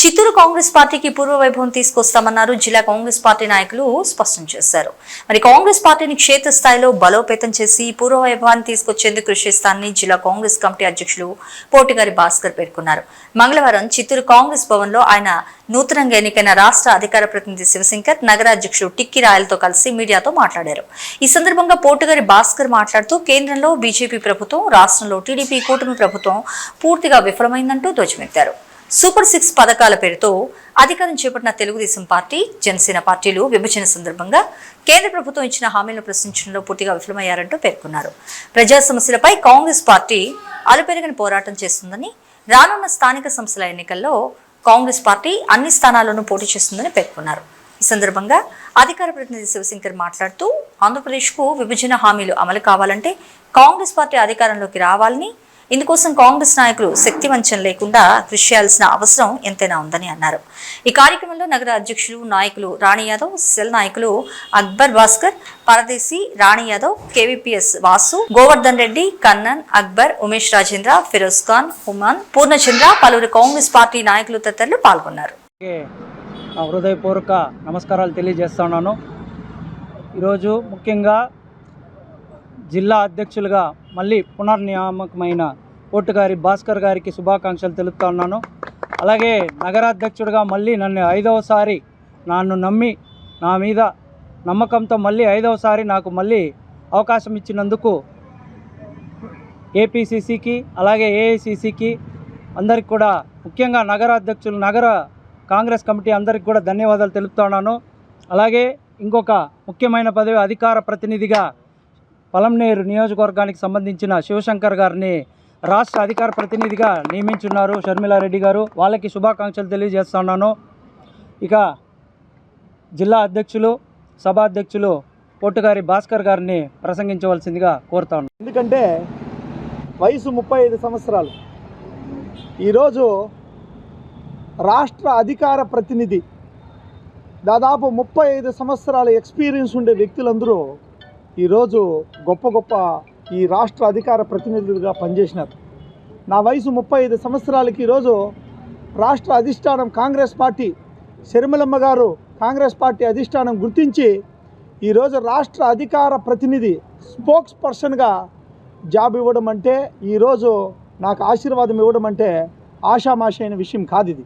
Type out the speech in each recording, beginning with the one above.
చిత్తూరు కాంగ్రెస్ పార్టీకి పూర్వ వైభవం తీసుకొస్తామన్నారు జిల్లా కాంగ్రెస్ పార్టీ నాయకులు స్పష్టం చేశారు. మరి కాంగ్రెస్ పార్టీని క్షేత్రస్థాయిలో బలోపేతం చేసి పూర్వ వైభవాన్ని తీసుకొచ్చేందుకు కృషి చేస్తానని జిల్లా కాంగ్రెస్ కమిటీ అధ్యక్షులు పోటిగారి భాస్కర్ పేర్కొన్నారు. మంగళవారం చిత్తూరు కాంగ్రెస్ భవన్లో ఆయన నూతనంగా ఎన్నికైన రాష్ట్ర అధికార ప్రతినిధి శివశంకర్ నగర అధ్యక్షుడు టిక్కి రాయలతో కలిసి మీడియాతో మాట్లాడారు. ఈ సందర్భంగా పోటుగారి భాస్కర్ మాట్లాడుతూ కేంద్రంలో బీజేపీ ప్రభుత్వం రాష్ట్రంలో టీడీపీ కూటమి ప్రభుత్వం పూర్తిగా విఫలమైందంటూ ధ్వజమెత్తారు. సూపర్ సిక్స్ పథకాల పేరుతో అధికారం చేపట్టిన తెలుగుదేశం పార్టీ జనసేన పార్టీలు విభజన సందర్భంగా కేంద్ర ప్రభుత్వం ఇచ్చిన హామీలను ప్రశ్నించడంలో పూర్తిగా విఫలమయ్యారంటూ పేర్కొన్నారు. ప్రజా సమస్యలపై కాంగ్రెస్ పార్టీ అలుపెరగని పోరాటం చేస్తుందని రానున్న స్థానిక సంస్థల ఎన్నికల్లో కాంగ్రెస్ పార్టీ అన్ని స్థానాల్లోనూ పోటీ చేస్తుందని పేర్కొన్నారు. ఈ సందర్భంగా అధికార ప్రతినిధి శివశంకర్ మాట్లాడుతూ ఆంధ్రప్రదేశ్కు విభజన హామీలు అమలు కావాలంటే కాంగ్రెస్ పార్టీ అధికారంలోకి రావాలని ఇందుకోసం కాంగ్రెస్ నాయకులు శక్తివంచన లేకుండా కృషి చేయాల్సిన అవసరం ఎంతైనా ఉందని అన్నారు. ఈ కార్యక్రమంలో నగర అధ్యక్షులు నాయకులు రాణి యాదవ్ సెల్ నాయకులు అక్బర్ భాస్కర్ పరదేశి రాణి యాదవ్ కేవీపీఎస్ వాసు గోవర్ధన్ రెడ్డి కన్నన్ అక్బర్ ఉమేష్ రాజేంద్ర ఫిరోజ్ ఖాన్ హుమాన్ పూర్ణచంద్ర పలువురు కాంగ్రెస్ పార్టీ నాయకులు తదితరులు పాల్గొన్నారు. హృదయపూర్వక నమస్కారాలు తెలియజేస్తున్నాను ఈరోజు ముఖ్యంగా జిల్లా అధ్యక్షులుగా మళ్ళీ పునర్నియామకమైన కోర్టుగారి భాస్కర్ గారికి శుభాకాంక్షలు తెలుపుతున్నాను అలాగే నగరాధ్యక్షుడిగా మళ్ళీ నన్ను ఐదవసారి నన్ను నమ్మి నా మీద నమ్మకంతో మళ్ళీ ఐదవసారి నాకు మళ్ళీ అవకాశం ఇచ్చినందుకు ఏపీసీసీకి అలాగే ఏఐసీసీకి అందరికి కూడా ముఖ్యంగా నగర అధ్యక్షులు నగర కాంగ్రెస్ కమిటీ అందరికి కూడా ధన్యవాదాలు తెలుపుతున్నాను అలాగే ఇంకొక ముఖ్యమైన పదవి అధికార ప్రతినిధిగా పలంనేరు నియోజకవర్గానికి సంబంధించిన శివశంకర్ గారిని రాష్ట్ర అధికార ప్రతినిధిగా నియమించున్నారు షర్మిలారెడ్డి గారు. వాళ్ళకి శుభాకాంక్షలు తెలియజేస్తున్నాను. ఇక జిల్లా అధ్యక్షులు సభాధ్యక్షులు పొట్టుగారి భాస్కర్ గారిని ప్రసంగించవలసిందిగా కోరుతాను. ఎందుకంటే వయసు ముప్పై ఐదు సంవత్సరాలు. ఈరోజు రాష్ట్ర అధికార ప్రతినిధి దాదాపు ముప్పై ఐదు సంవత్సరాల ఎక్స్పీరియన్స్ ఉండే వ్యక్తులందరూ ఈరోజు గొప్ప గొప్ప ఈ రాష్ట్ర అధికార ప్రతినిధులుగా పనిచేసినారు. నా వయసు ముప్పై ఐదు సంవత్సరాలకి ఈరోజు రాష్ట్ర అధిష్టానం కాంగ్రెస్ పార్టీ శర్మిలమ్మ గారు కాంగ్రెస్ పార్టీ అధిష్టానం గుర్తించి ఈరోజు రాష్ట్ర అధికార ప్రతినిధి స్పోక్స్ పర్సన్గా జాబ్ ఇవ్వడం అంటే ఈరోజు నాకు ఆశీర్వాదం ఇవ్వడం అంటే ఆషామాషి అయిన విషయం కాదు ఇది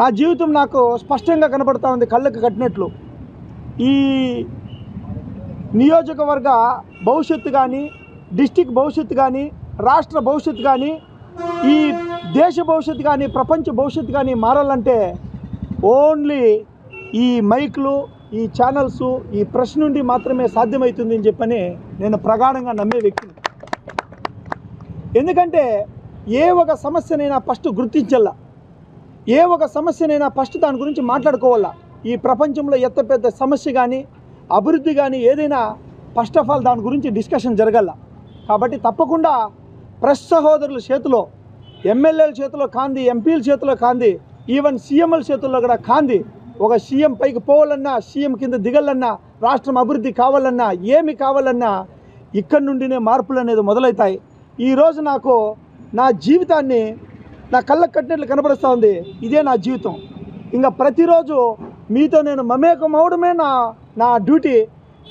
నా జీవితం నాకు స్పష్టంగా కనబడతా ఉంది కళ్ళకు కట్టినట్లు. ఈ నియోజకవర్గ భవిష్యత్తు కానీ డిస్టిక్ భవిష్యత్తు కానీ రాష్ట్ర భవిష్యత్తు కానీ ఈ దేశ భవిష్యత్తు కానీ ప్రపంచ భవిష్యత్తు కానీ మారాలంటే ఓన్లీ ఈ మైక్లు ఈ ఛానల్స్ ఈ ప్రెస్ నుండి మాత్రమే సాధ్యమవుతుంది అని చెప్పని నేను ప్రగాఢంగా నమ్మే వ్యక్తిని. ఎందుకంటే ఏ ఒక సమస్యనైనా ఫస్ట్ గుర్తించాలా ఏ ఒక సమస్యనైనా ఫస్ట్ దాని గురించి మాట్లాడుకోవాలా ఈ ప్రపంచంలో ఎంత పెద్ద సమస్య కానీ అభివృద్ధి కానీ ఏదైనా ఫస్ట్ ఆఫ్ ఆల్ దాని గురించి డిస్కషన్ జరగాల. కాబట్టి తప్పకుండా ప్రెస్ సహోదరుల చేతిలో ఎమ్మెల్యేల చేతిలో కాంది ఎంపీల చేతిలో కాంది ఈవెన్ సీఎంల చేతుల్లో కూడా కాంది. ఒక సీఎం పైకి పోవాలన్నా సీఎం కింద దిగాలన్నా రాష్ట్రం అభివృద్ధి కావాలన్నా ఏమి కావాలన్నా ఇక్కడి నుండినే మార్పులు అనేది మొదలవుతాయి. ఈరోజు నాకు నా జీవితాన్ని నా కళ్ళకు కట్టినట్లు కనబడుస్తూ ఉంది ఇదే నా జీవితం. ఇంకా ప్రతిరోజు మీతో నేను మమేకం అవడమే నా నా డ్యూటీ.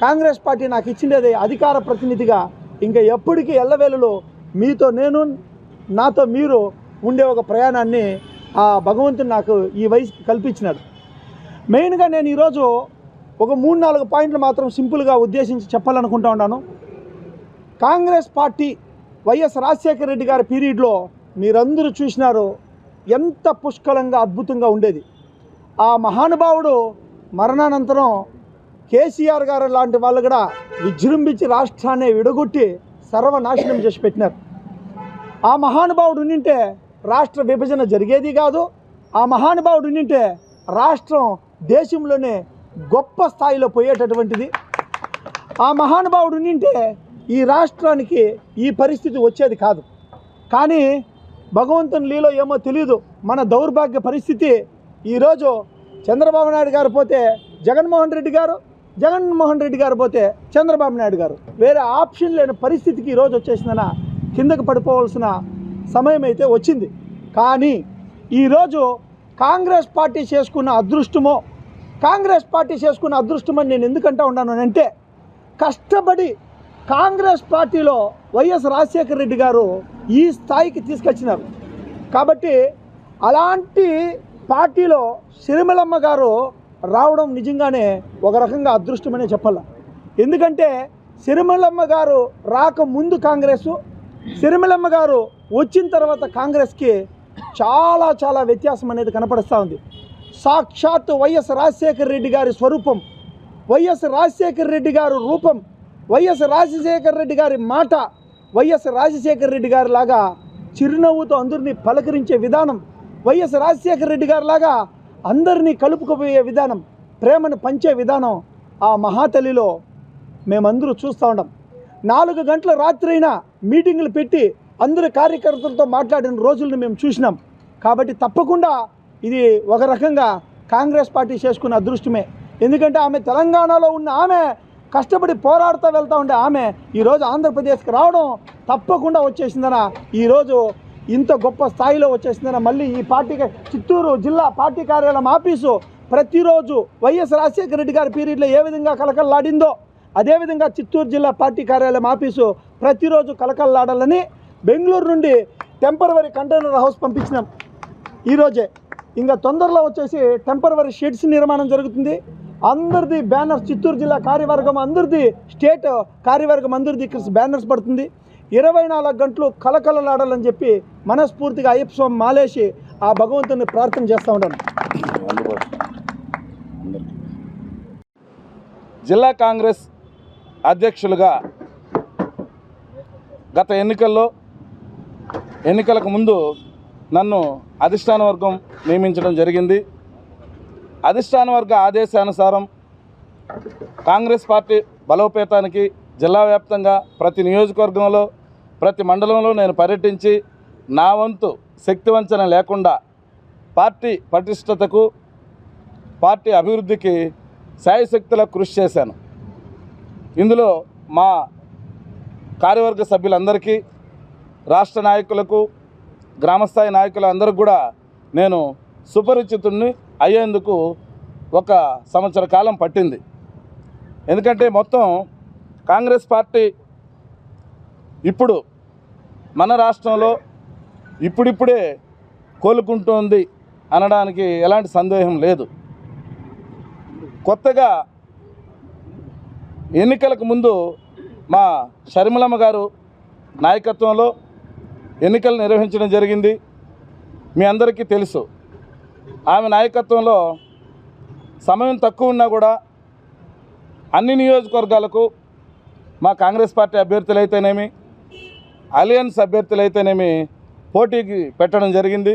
కాంగ్రెస్ పార్టీ నాకు ఇచ్చిండేది అధికార ప్రతినిధిగా. ఇంకా ఎప్పటికీ ఎల్లవేళలో మీతో నేను నాతో మీరు ఉండే ఒక ప్రయాణాన్ని ఆ భగవంతుడు నాకు ఈ వయసు కల్పించినాడు. మెయిన్గా నేను ఈరోజు ఒక మూడు నాలుగు పాయింట్లు మాత్రం సింపుల్గా ఉద్దేశించి చెప్పాలనుకుంటా ఉన్నాను. కాంగ్రెస్ పార్టీ వైఎస్ రాజశేఖర రెడ్డి గారి పీరియడ్లో మీరందరూ చూసినారు ఎంత పుష్కలంగా అద్భుతంగా ఉండేది. ఆ మహానుభావుడు మరణానంతరం కేసీఆర్ గారు లాంటి వాళ్ళు కూడా విజృంభించి రాష్ట్రాన్ని విడగొట్టి సర్వనాశనం చేసి పెట్టినారు. ఆ మహానుభావుడు ఉండింటే రాష్ట్ర విభజన జరిగేది కాదు ఆ మహానుభావుడు ఉండింటే రాష్ట్రం దేశంలోనే గొప్ప స్థాయిలో పోయేటటువంటిది. ఆ మహానుభావుడు ఉండింటే ఈ రాష్ట్రానికి ఈ పరిస్థితి వచ్చేది కాదు. కానీ భగవంతుని లీలో ఏమో తెలియదు మన దౌర్భాగ్య పరిస్థితి ఈరోజు చంద్రబాబు నాయుడు గారు పోతే జగన్మోహన్ రెడ్డి గారు జగన్మోహన్ రెడ్డి గారు పోతే చంద్రబాబు నాయుడు గారు. వేరే ఆప్షన్ లేని పరిస్థితికి ఈరోజు వచ్చేసిందన కిందకు పడిపోవాల్సిన సమయం అయితే వచ్చింది. కానీ ఈరోజు కాంగ్రెస్ పార్టీ చేసుకున్న అదృష్టమో కాంగ్రెస్ పార్టీ చేసుకున్న అదృష్టమని నేను ఎందుకంటా ఉన్నాను అంటే కష్టపడి కాంగ్రెస్ పార్టీలో వైఎస్ రాజశేఖర రెడ్డి గారు ఈ స్థాయికి తీసుకొచ్చినారు. కాబట్టి అలాంటి పార్టీలో సిరిమలమ్మ గారు రావడం నిజంగానే ఒక రకంగా అదృష్టమనే చెప్పాల. ఎందుకంటే సిరిమలమ్మ గారు రాకముందు కాంగ్రెస్ సిరిమలమ్మ గారు వచ్చిన తర్వాత కాంగ్రెస్కి చాలా చాలా వ్యత్యాసం అనేది కనపడుస్తూ ఉంది. సాక్షాత్ వైఎస్ రాజశేఖర రెడ్డి గారి స్వరూపం వైఎస్ రాజశేఖర రెడ్డి గారు రూపం వైఎస్ రాజశేఖర రెడ్డి గారి మాట వైఎస్ రాజశేఖర రెడ్డి గారి లాగా చిరునవ్వుతో అందరినీ పలకరించే విధానం వైఎస్ రాజశేఖర రెడ్డి గారి లాగా అందరినీ కలుపుకుపోయే విధానం ప్రేమను పంచే విధానం ఆ మహాతల్లిలో మేమందరూ చూస్తూ ఉంటాం నాలుగు గంటల రాత్రి అయినా మీటింగులు పెట్టి అందరు కార్యకర్తలతో మాట్లాడిన రోజులను మేము చూసినాం. కాబట్టి తప్పకుండా ఇది ఒక రకంగా కాంగ్రెస్ పార్టీ చేసుకున్న అదృష్టమే. ఎందుకంటే ఆమె తెలంగాణలో ఉన్న ఆమె కష్టపడి పోరాడుతూ వెళ్తూ ఉండే ఆమె ఈరోజు ఆంధ్రప్రదేశ్కి రావడం తప్పకుండా వచ్చేసిందన ఈరోజు ఇంత గొప్ప స్థాయిలో వచ్చేసిందని మళ్ళీ ఈ పార్టీ చిత్తూరు జిల్లా పార్టీ కార్యాలయం ఆఫీసు ప్రతిరోజు వైఎస్ రాజశేఖర రెడ్డి గారి పీరియడ్లో ఏ విధంగా కలకల్లాడిందో అదేవిధంగా చిత్తూరు జిల్లా పార్టీ కార్యాలయం ఆఫీసు ప్రతిరోజు కలకల్లాడాలని బెంగళూరు నుండి టెంపరవరీ కంటైనర్ హౌస్ పంపించినాం. ఈరోజే ఇంకా తొందరలో వచ్చేసి టెంపరవరీ షెడ్స్ నిర్మాణం జరుగుతుంది. అందరిది బ్యానర్స్ చిత్తూరు జిల్లా కార్యవర్గం అందరిది స్టేట్ కార్యవర్గం అందరిది ఇక్కడ బ్యానర్స్ పడుతుంది. ఇరవై నాలుగు గంటలు కలకలలాడాలని చెప్పి మనస్ఫూర్తిగా అయ్యప్ప స్వామి మాలేసి ఆ భగవంతుని ప్రార్థన చేస్తూ ఉన్నాను జిల్లా కాంగ్రెస్ అధ్యక్షులుగా గత ఎన్నికల్లో ఎన్నికలకు ముందు నన్ను అధిష్టాన వర్గం నియమించడం జరిగింది. అధిష్టాన వర్గ ఆదేశానుసారం కాంగ్రెస్ పార్టీ బలోపేతానికి జిల్లా వ్యాప్తంగా ప్రతి నియోజకవర్గంలో ప్రతి మండలంలో నేను పర్యటించి నా వంతు శక్తివంచన లేకుండా పార్టీ పటిష్టతకు పార్టీ అభివృద్ధికి శాయశక్తుల కృషి చేశాను. ఇందులో మా కార్యవర్గ సభ్యులందరికీ రాష్ట్ర నాయకులకు గ్రామస్థాయి నాయకులందరికీ కూడా నేను సుపరిచితుడిని అయ్యేందుకు ఒక సంవత్సర కాలం పట్టింది. ఎందుకంటే మొత్తం కాంగ్రెస్ పార్టీ ఇప్పుడు మన రాష్ట్రంలో ఇప్పుడిప్పుడే కోలుకుంటోంది అనడానికి ఎలాంటి సందేహం లేదు. కొత్తగా ఎన్నికలకు ముందు మా షర్మిలమ్మ గారు నాయకత్వంలో ఎన్నికలు నిర్వహించడం జరిగింది. మీ అందరికీ తెలుసు. ఆమె నాయకత్వంలో సమయం తక్కువ ఉన్నా కూడా అన్ని నియోజకవర్గాలకు మా కాంగ్రెస్ పార్టీ అభ్యర్థులు అయితేనేమి అలయన్స్ అభ్యర్థులైతేనేమి పోటీకి పెట్టడం జరిగింది.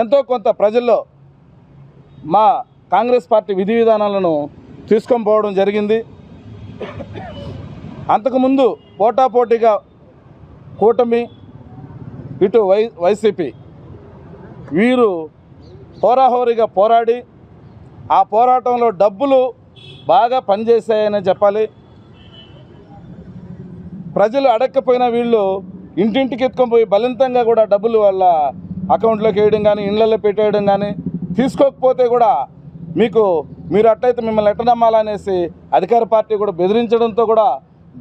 ఎంతో కొంత ప్రజల్లో మా కాంగ్రెస్ పార్టీ విధి విధానాలను తీసుకొని పోవడం జరిగింది. అంతకుముందు పోటాపోటీగా కూటమి ఇటు వై వైసీపీ వీరు హోరాహోరీగా పోరాడి ఆ పోరాటంలో డబ్బులు బాగా పనిచేశాయని చెప్పాలి. ప్రజలు అడగకపోయినా వీళ్ళు ఇంటింటికి ఎత్తుకొని పోయి బలవంతంగా కూడా డబ్బులు వాళ్ళ అకౌంట్లోకి వేయడం కానీ ఇండ్లలో పెట్టేయడం కానీ తీసుకోకపోతే కూడా మీకు మీరు అట్టయితే మిమ్మల్ని ఎట్ట నమ్మాలనేసి అధికార పార్టీ కూడా బెదిరించడంతో కూడా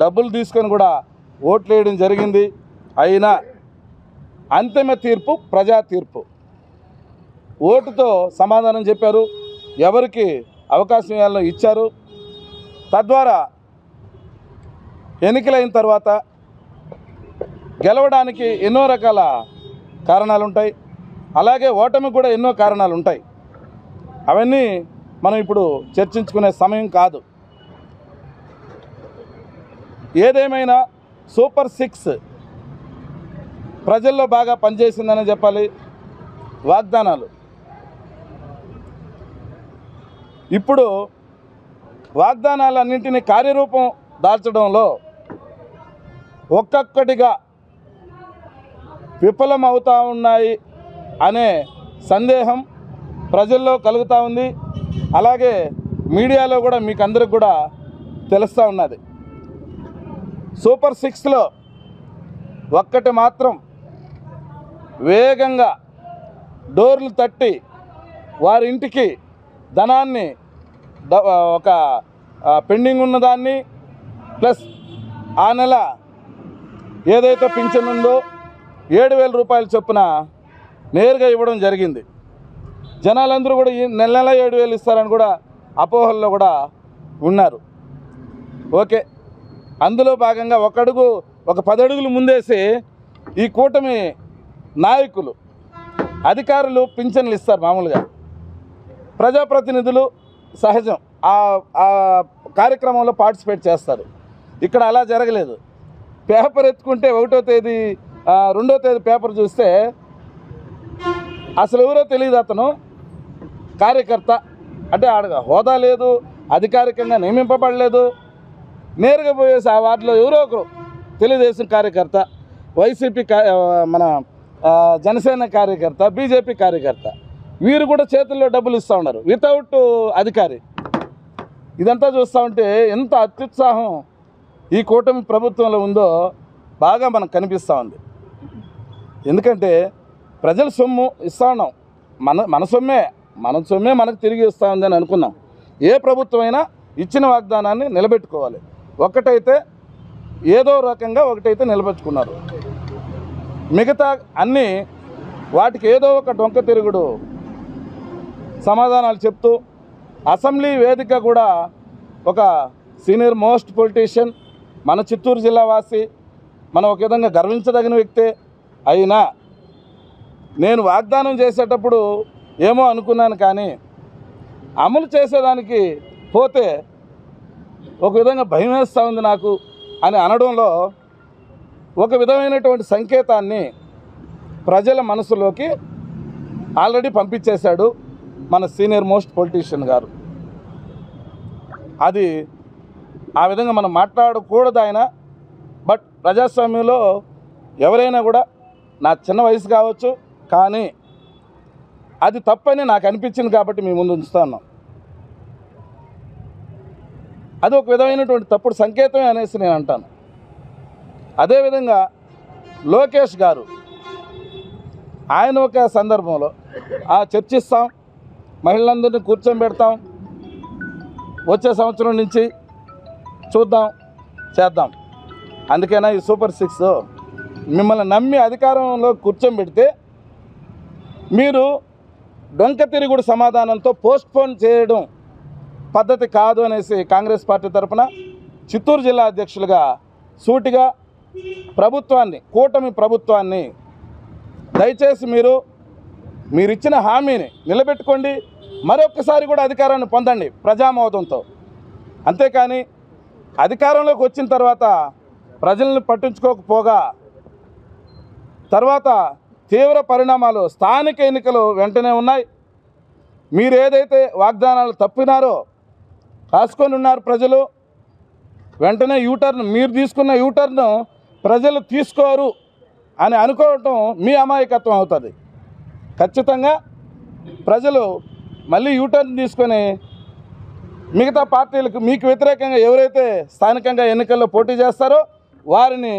డబ్బులు తీసుకొని కూడా ఓట్లు వేయడం జరిగింది. అయినా అంతిమ తీర్పు ప్రజా తీర్పు. ఓటుతో సమాధానం చెప్పారు. ఎవరికి అవకాశం ఇవ్వాలో ఇచ్చారు. తద్వారా ఎన్నికలైన తర్వాత గెలవడానికి ఎన్నో రకాల కారణాలు ఉంటాయి అలాగే ఓటమి కూడా ఎన్నో కారణాలు ఉంటాయి అవన్నీ మనం ఇప్పుడు చర్చించుకునే సమయం కాదు. ఏదేమైనా సూపర్ సిక్స్ ప్రజల్లో బాగా పనిచేసిందని చెప్పాలి. వాగ్దానాలు. ఇప్పుడు వాగ్దానాలన్నింటినీ కార్యరూపం దాల్చడంలో ఒక్కొక్కటిగా విఫలం అవుతూ ఉన్నాయి అనే సందేహం ప్రజల్లో కలుగుతూ ఉంది. అలాగే మీడియాలో కూడా మీకు అందరికి కూడా తెలుస్తూ ఉన్నది. సూపర్ సిక్స్లో ఒక్కటి మాత్రం వేగంగా డోర్లు తట్టి వారి ఇంటికి ధనాన్ని ఒక పెండింగ్ ఉన్నదాన్ని ప్లస్ ఆ నెల ఏదైతే పింఛన్ ఉందో ఏడు వేల రూపాయల చొప్పున నేరుగా ఇవ్వడం జరిగింది. జనాలందరూ కూడా ఈ నెల నెల ఏడు వేలు ఇస్తారని కూడా అపోహల్లో కూడా ఉన్నారు. ఓకే అందులో భాగంగా ఒకడుగు ఒక పది అడుగులు ముందేసి ఈ కూటమి నాయకులు అధికారులు పింఛన్లు ఇస్తారు మామూలుగా. ప్రజాప్రతినిధులు సహజం ఆ కార్యక్రమంలో పార్టిసిపేట్ చేస్తారు. ఇక్కడ అలా జరగలేదు. పేపర్ ఎత్తుకుంటే ఒకటో తేదీ రెండో తేదీ పేపర్ చూస్తే అసలు ఎవరో తెలియదు అతను. కార్యకర్త. అంటే ఆడ హోదా లేదు అధికారికంగా నియమింపబడలేదు. నేరుగా పోయేసి ఆ వార్డులో ఎవరో ఒకరు తెలుగుదేశం కార్యకర్త వైసీపీ మన జనసేన కార్యకర్త బీజేపీ కార్యకర్త. వీరు కూడా చేతుల్లో డబ్బులు ఇస్తూ ఉన్నారు. వితౌట్ అధికారి. ఇదంతా చూస్తూ ఉంటే ఎంత అత్యుత్సాహం. ఈ కూటమి ప్రభుత్వంలో ఉందో బాగా మనకు కనిపిస్తూ ఉంది. ఎందుకంటే ప్రజల సొమ్ము ఇస్తా ఉన్నాం. మన మన సొమ్మే మన సొమ్మే మనకు తిరిగి ఇస్తా ఉందని అనుకున్నాం. ఏ ప్రభుత్వమైనా ఇచ్చిన వాగ్దానాన్ని నిలబెట్టుకోవాలి. ఒకటైతే ఏదో రకంగా ఒకటైతే నిలబెట్టుకున్నారు. మిగతా అన్నీ వాటికి ఏదో ఒక డొంక తిరుగుడు సమాధానాలు చెప్తూ అసెంబ్లీ వేదిక కూడా ఒక సీనియర్ మోస్ట్ పొలిటీషియన్ మన చిత్తూరు జిల్లా వాసి మనం ఒక విధంగా గర్వించదగిన వ్యక్తే అయినా నేను వాగ్దానం చేసేటప్పుడు ఏమో అనుకున్నాను కానీ అమలు చేసేదానికి పోతే ఒక విధంగా భయం వేస్తూ ఉంది నాకు అని అనడంలో ఒక విధమైనటువంటి సంకేతాన్ని ప్రజల మనసులోకి ఆల్రెడీ పంపించేశాడు మన సీనియర్ మోస్ట్ పొలిటీషియన్ గారు. అది ఆ విధంగా మనం మాట్లాడకూడదు ఆయన. బట్ ప్రజాస్వామ్యంలో ఎవరైనా కూడా నా చిన్న వయసు కావచ్చు కానీ అది తప్పని నాకు అనిపించింది కాబట్టి మీ ముందు ఉంచుతాను అది ఒక విధమైనటువంటి తప్పుడు సంకేతమే అనేసి నేను అంటాను. అదేవిధంగా లోకేష్ గారు ఆయన ఒక సందర్భంలో ఆ చర్చిస్తాం మహిళలందరినీ కూర్చోబెడతాం వచ్చే సంవత్సరం నుంచి చూద్దాం చేద్దాం. అందుకైనా ఈ సూపర్ సిక్స్ మిమ్మల్ని నమ్మి అధికారంలో కూర్చోబెడితే మీరు డొంక తిరుగుడు సమాధానంతో పోస్ట్పోన్ చేయడం పద్ధతి కాదు అనేసి కాంగ్రెస్ పార్టీ తరఫున చిత్తూరు జిల్లా అధ్యక్షులుగా సూటిగా ప్రభుత్వాన్ని కూటమి ప్రభుత్వాన్ని దయచేసి మీరు మీరిచ్చిన హామీని నిలబెట్టుకోండి. మరొక్కసారి కూడా అధికారాన్ని పొందండి ప్రజామోదంతో. అంతేకాని అధికారంలోకి వచ్చిన తర్వాత ప్రజలను పట్టించుకోకపోగా తర్వాత తీవ్ర పరిణామాలు స్థానిక ఎన్నికలు వెంటనే ఉన్నాయి. మీరు ఏదైతే వాగ్దానాలు తప్పినారో రాసుకొని ఉన్నారు ప్రజలు వెంటనే యూటర్న్ మీరు తీసుకున్న యూటర్న్ ప్రజలు తీసుకోరు అని అనుకోవటం మీ అమాయకత్వం అవుతుంది. ఖచ్చితంగా ప్రజలు మళ్ళీ యూటర్న్ తీసుకొని మిగతా పార్టీలకు మీకు వ్యతిరేకంగా ఎవరైతే స్థానికంగా ఎన్నికల్లో పోటీ చేస్తారో వారిని